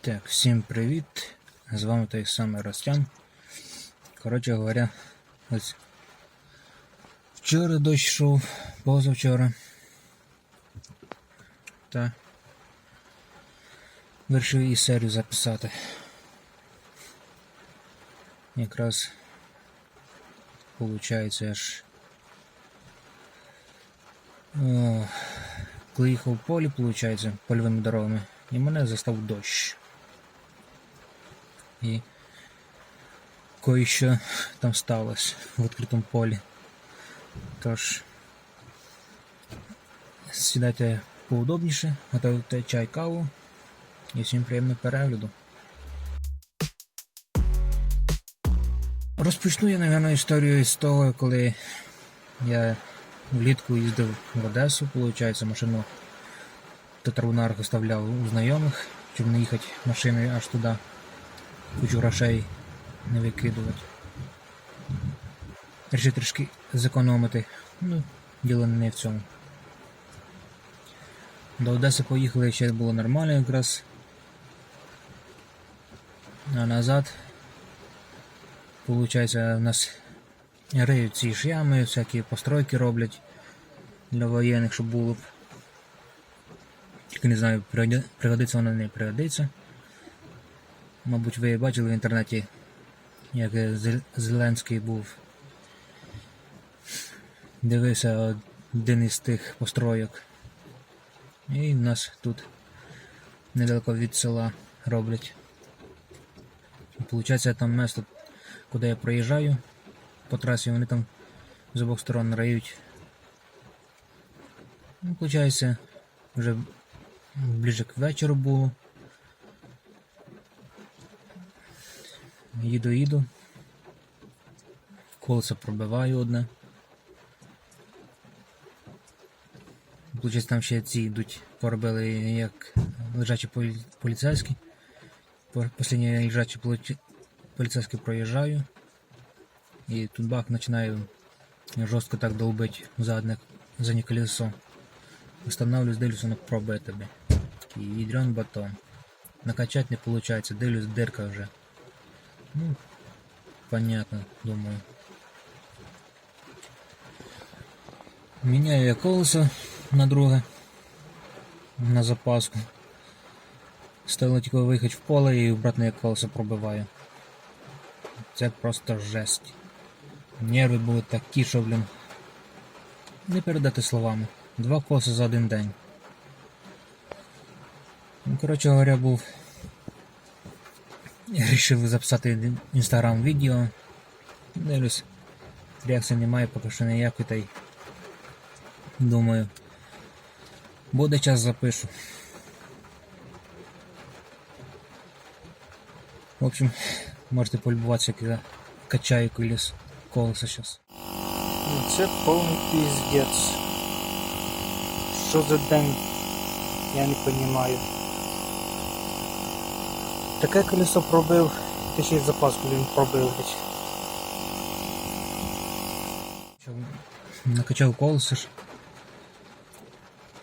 Так, всім привіт! З вами той самий Ростян. Коротше говоря, ось вчора дощ йшов, позавчора. Та вирішив і серію записати. Якраз виходить аж. О, коли їхав в полі, виходить, польовими дорогами, і мене застав дощ. І кое-що там сталося в відкритому полі. Тож сідайте поудобніше, готуйте чай каву і всім приємного перегляду. Розпочну я, напевно, історію з того, коли я влітку їздив в Одесу, виходить, машину Татарбунарку оставляв у знайомих, щоб не їхати машиною аж туди. Кучу грошей не викидувати. Рішив трішки зекономити. Ну, діло не в цьому. До Одеси поїхали, ще було нормально якраз. А назад, виходить, у нас риють ці ж ями, всякі постройки роблять для воєнних, щоб було б. Тільки не знаю, пригодиться воно не пригодиться. Мабуть, ви бачили в інтернеті, як Зеленський був. Дивився один із тих постройок. І нас тут недалеко від села роблять. Получається там місто, куди я проїжджаю по трасі, вони там з обох сторон рають. Ну, Получається, вже ближе к вечору було. Їду, їду. Колесо пробиваю одне. Получається, там ще ці йдуть, поробили як лежачі поліцейські. По- Останній лежачий поліцейський проїжджаю. І тут бах починаю жорстко так долбить задне, заднє колесо. Встановлюсь, дивлюсь, воно пробите би. Такий ядрен батон. Накачать не виходить, дивлюсь, дирка вже. Ну, понятно, думаю. Міняю я колесо на друге. На запаску. Стоило тільки виїхати в поле і обратно колесо пробиваю. Це просто жесть. Нерви були такі, що, блін. Не передати словами. Два колеса за один день. Ну, коротше говоря, був я вирішив записати інстаграм відео. Дивлюсь, реакції немає, поки що ніякої та й думаю. Буде час запишу. В общем, можете полюбуватися, як я качаю колес, колеса зараз. Це повний піздець. Що за день? Я не розумію. Таке колесо пробив, ти ще й запаску він пробив. Накачав колесо ж.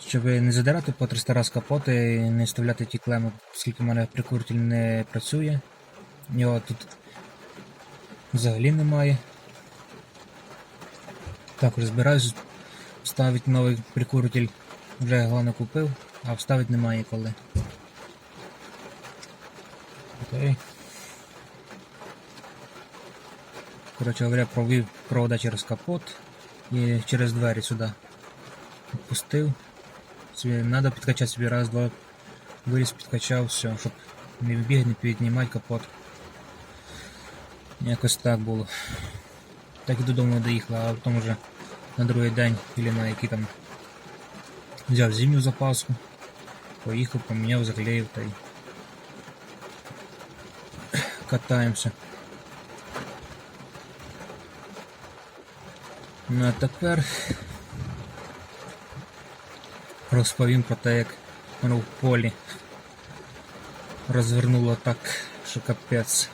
Щоб не задирати по 300 раз капоти не вставляти ті клеми, оскільки в мене прикуритель не працює. Його тут взагалі немає. Також збираюсь вставити новий прикуритель. Вже головне купив, а вставити немає коли. Окей. Коротше говоря, провів провода через капот і через двері сюди. Пустив. Собі треба підкачати собі раз, два. Виліз, підкачав, все, щоб не бігати, не піднімати капот. Якось так було. Так і додому доїхала, а потім вже на другий день, или на який там взяв зимню запаску, поїхав, поміняв, заклеїв та й катаємося. Ну а тепер розповім про те, як воно в полі розвернуло так, що капець.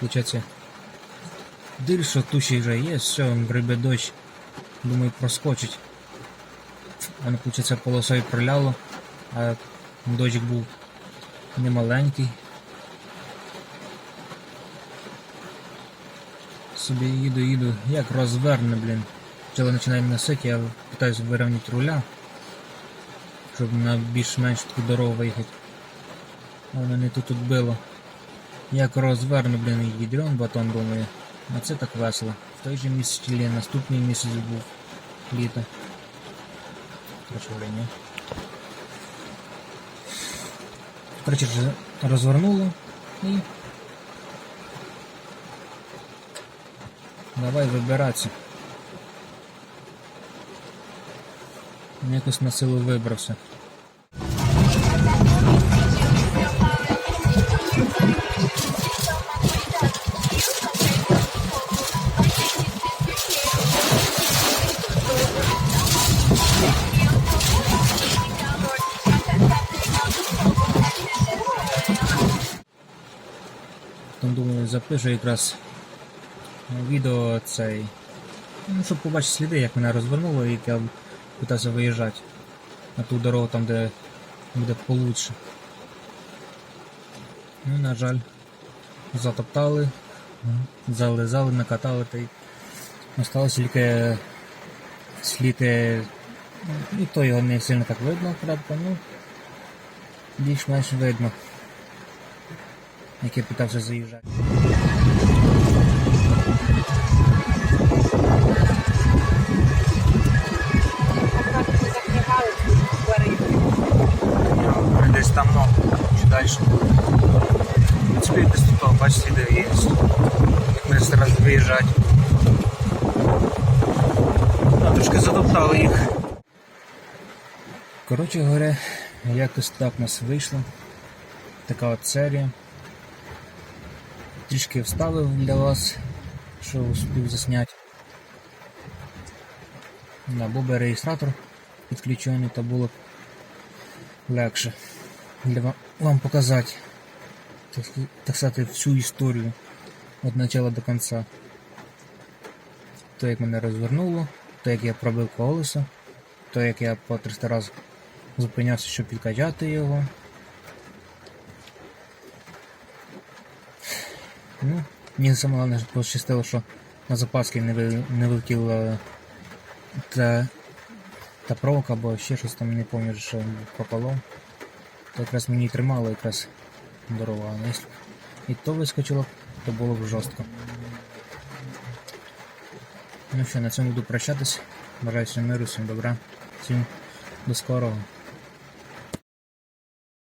Получається, дивлюсь, що туші вже є, все, грибе дощ. Думаю, проскочить. Воно, виходить, полосою проляло, а дощик був немаленький. Собі їду, їду, як розверне, блін. Почали починає носити, я питаюся вирівняти руля, щоб на більш-менш таку дорогу виїхати. Воно не тут тут. Як розверну, блін, ядрен батон, думаю. А це так весело. В той же місяць наступний місяць був літо. Короче, говоря, ні. Вже розвернуло і. Давай вибиратися. Якось на силу вибрався. Потім думаю, запишу якраз відео цей. Ну, щоб побачити сліди, як мене розвернуло, і як я питався виїжджати на ту дорогу там, де буде получше. Ну, на жаль, затоптали, зализали, накатали та й осталось тільки сліди. Ну, І то його не сильно так видно, правда, ну більш-менш видно. Як я питався заїжджати. Десь там ну, чи далі. В принципі, десь тут, бачите, де є. Як зараз виїжджати. Трошки затоптали їх. Коротше говоря, якось так у нас вийшло. Така от серія. Трішки вставив для вас, що успів засняти. Да, був би реєстратор підключений, то було б легше для ва- вам показати, так сказати, всю історію від початку до кінця. То, як мене розвернуло, то, як я пробив колесо, то, як я по 300 разів зупинявся, щоб підкачати його. Ну, мені саме головне пощастило, що на запаски не, ви, не вилетіла та, та проволока, або ще щось там не пам'ятаю, що пропало. То якраз мені тримало якраз дорога, а якщо і то вискочило, то було б жорстко. Ну що, на цьому буду прощатись. Бажаю всім миру, всім добра, всім до скорого.